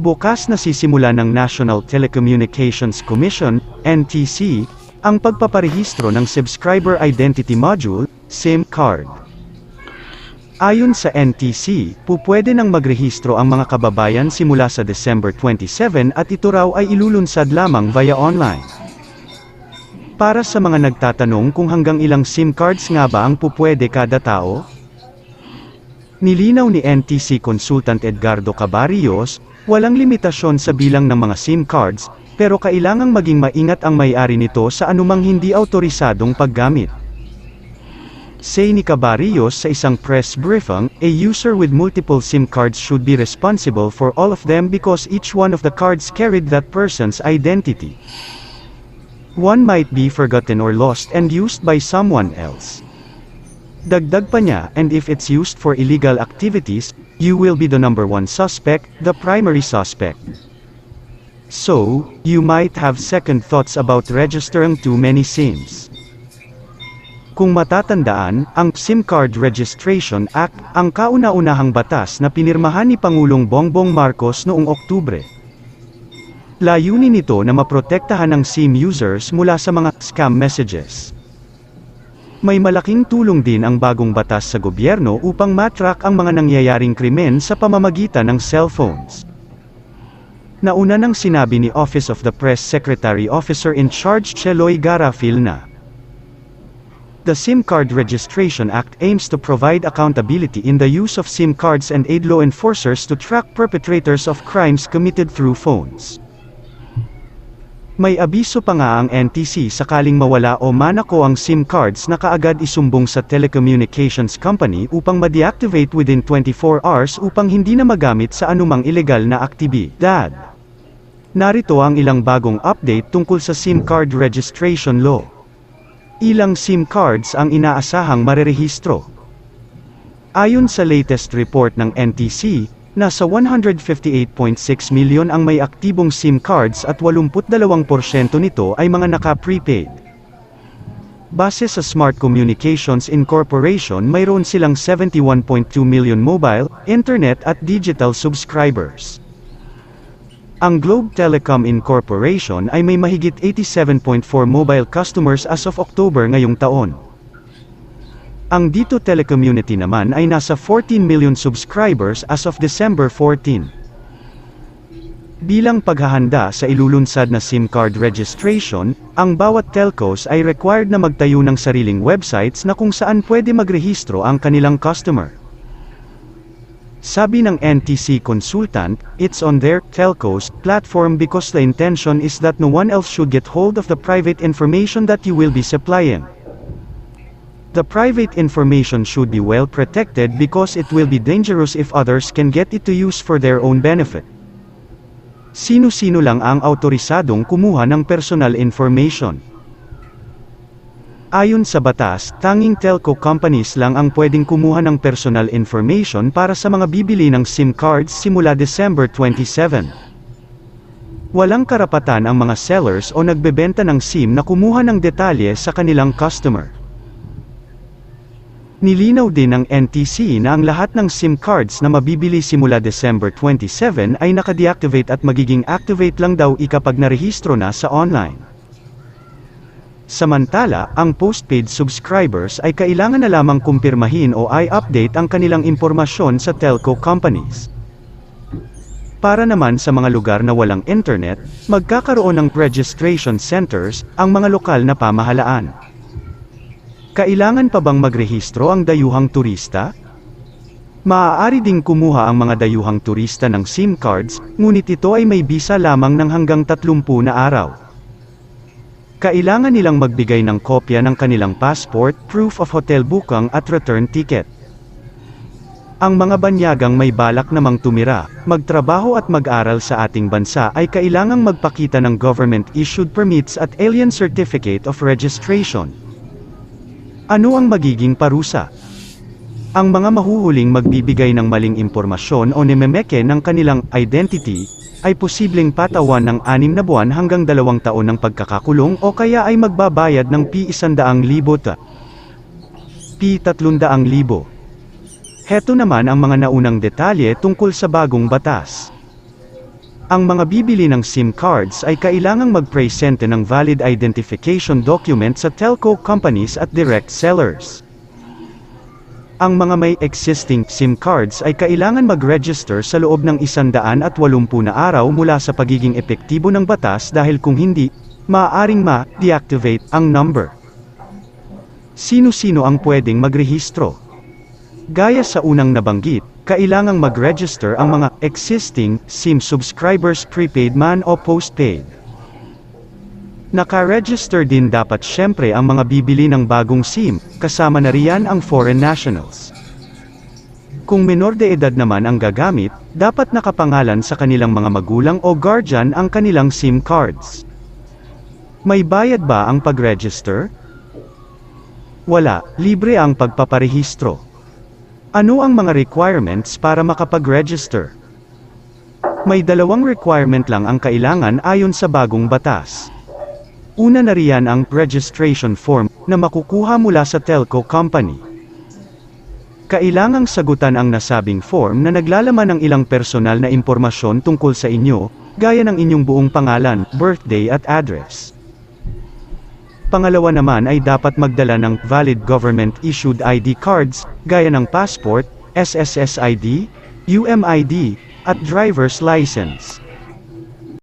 Bukas na sisimula ng National Telecommunications Commission, NTC, ang pagpaparehistro ng Subscriber Identity Module, SIM card. Ayon sa NTC, pupwede nang magrehistro ang mga kababayan simula sa December 27 at ito raw ay ilulunsad lamang via online. Para sa mga nagtatanong kung hanggang ilang SIM cards nga ba ang pupwede kada tao, Nilinaw ni NTC Consultant Edgardo Cabarrios, walang limitasyon sa bilang ng mga SIM cards, pero kailangang maging maingat ang may-ari nito sa anumang hindi autorisadong paggamit. Say ni Cabarrios sa isang press briefing, a user with multiple SIM cards should be responsible for all of them because each one of the cards carried that person's identity. One might be forgotten or lost and used by someone else. Dagdag pa niya, and if it's used for illegal activities, you will be the number one suspect, the primary suspect. So, you might have second thoughts about registering too many SIMs. Kung matatandaan, ang SIM Card Registration Act, ang kauna-unahang batas na pinirmahan ni Pangulong Bongbong Marcos noong Oktubre. Layunin nito na maprotektahan ng SIM users mula sa mga scam messages. May malaking tulong din ang bagong batas sa gobyerno upang matrack ang mga nangyayaring krimen sa pamamagitan ng cellphones. Nauna nang sinabi ni Office of the Press Secretary Officer in Charge Cheloy Garafil na The SIM Card Registration Act aims to provide accountability in the use of SIM cards and aid law enforcers to track perpetrators of crimes committed through phones. May abiso pa nga ang NTC sakaling mawala o manako ang SIM cards na kaagad isumbong sa telecommunications company upang ma-deactivate within 24 hours upang hindi na magamit sa anumang ilegal na aktibidad. Narito ang ilang bagong update tungkol sa SIM card registration law. Ilang SIM cards ang inaasahang marerehistro. Ayon sa latest report ng NTC, Nasa 158.6 milyon ang may aktibong SIM cards at 82% nito ay mga naka-prepaid. Base sa Smart Communications Incorporation mayroon silang 71.2 million mobile, internet at digital subscribers. Ang Globe Telecom Incorporation ay may mahigit 87.4 mobile customers as of October ngayong taon. Ang Dito Telecommunity naman ay nasa 14 million subscribers as of December 14. Bilang paghahanda sa ilulunsad na SIM card registration, ang bawat telcos ay required na magtayo ng sariling websites na kung saan pwede magrehistro ang kanilang customer. Sabi ng NTC consultant, it's on their telcos platform because the intention is that no one else should get hold of the private information that you will be supplying. The private information should be well protected because it will be dangerous if others can get it to use for their own benefit. Sino-sino lang ang autorisadong kumuha ng personal information. Ayon sa batas, tanging telco companies lang ang pwedeng kumuha ng personal information para sa mga bibili ng SIM cards simula December 27. Walang karapatan ang mga sellers o nagbebenta ng SIM na kumuha ng detalye sa kanilang customer. Nilinaw din ng NTC na ang lahat ng SIM cards na mabibili simula December 27 ay nakadeactivate at magiging activate lang daw ikapag narehistro na sa online. Samantala, ang postpaid subscribers ay kailangan na lamang kumpirmahin o i-update ang kanilang impormasyon sa telco companies. Para naman sa mga lugar na walang internet, magkakaroon ng registration centers, ang mga lokal na pamahalaan. Kailangan pa bang magrehistro ang dayuhang turista? Maaari ding kumuha ang mga dayuhang turista ng SIM cards, ngunit ito ay may bisa lamang ng hanggang 30 na araw. Kailangan nilang magbigay ng kopya ng kanilang passport, proof of hotel booking at return ticket. Ang mga banyagang may balak namang tumira, magtrabaho at mag-aral sa ating bansa ay kailangang magpakita ng government-issued permits at alien certificate of registration. Ano ang magiging parusa? Ang mga mahuhuling magbibigay ng maling impormasyon o nememeke ng kanilang identity, ay posibleng patawan ng anim na buwan hanggang dalawang taon ng pagkakakulong o kaya ay magbabayad ng P100,000 ta. P300,000. Heto naman ang mga naunang detalye tungkol sa bagong batas. Ang mga bibili ng SIM cards ay kailangang magpresente ng valid identification document sa telco companies at direct sellers. Ang mga may existing SIM cards ay kailangan mag-register sa loob ng 180 na araw mula sa pagiging epektibo ng batas dahil kung hindi, maaaring ma-deactivate ang number. Sino-sino ang pwedeng magrehistro? Gaya sa unang nabanggit, kailangang mag-register ang mga existing SIM subscribers prepaid man o postpaid. Naka-register din dapat syempre ang mga bibili ng bagong SIM, kasama na riyan ang foreign nationals. Kung menor de edad naman ang gagamit, dapat nakapangalan sa kanilang mga magulang o guardian ang kanilang SIM cards. May bayad ba ang pag-register? Wala, libre ang pagpaparehistro. Ano ang mga requirements para makapag-register? May dalawang requirement lang ang kailangan ayon sa bagong batas. Una na riyan ang registration form na makukuha mula sa telco company. Kailangang sagutan ang nasabing form na naglalaman ng ilang personal na impormasyon tungkol sa inyo, gaya ng inyong buong pangalan, birthday at address. Pangalawa naman ay dapat magdala ng valid government-issued ID cards, gaya ng passport, SSS ID, UMID, at driver's license.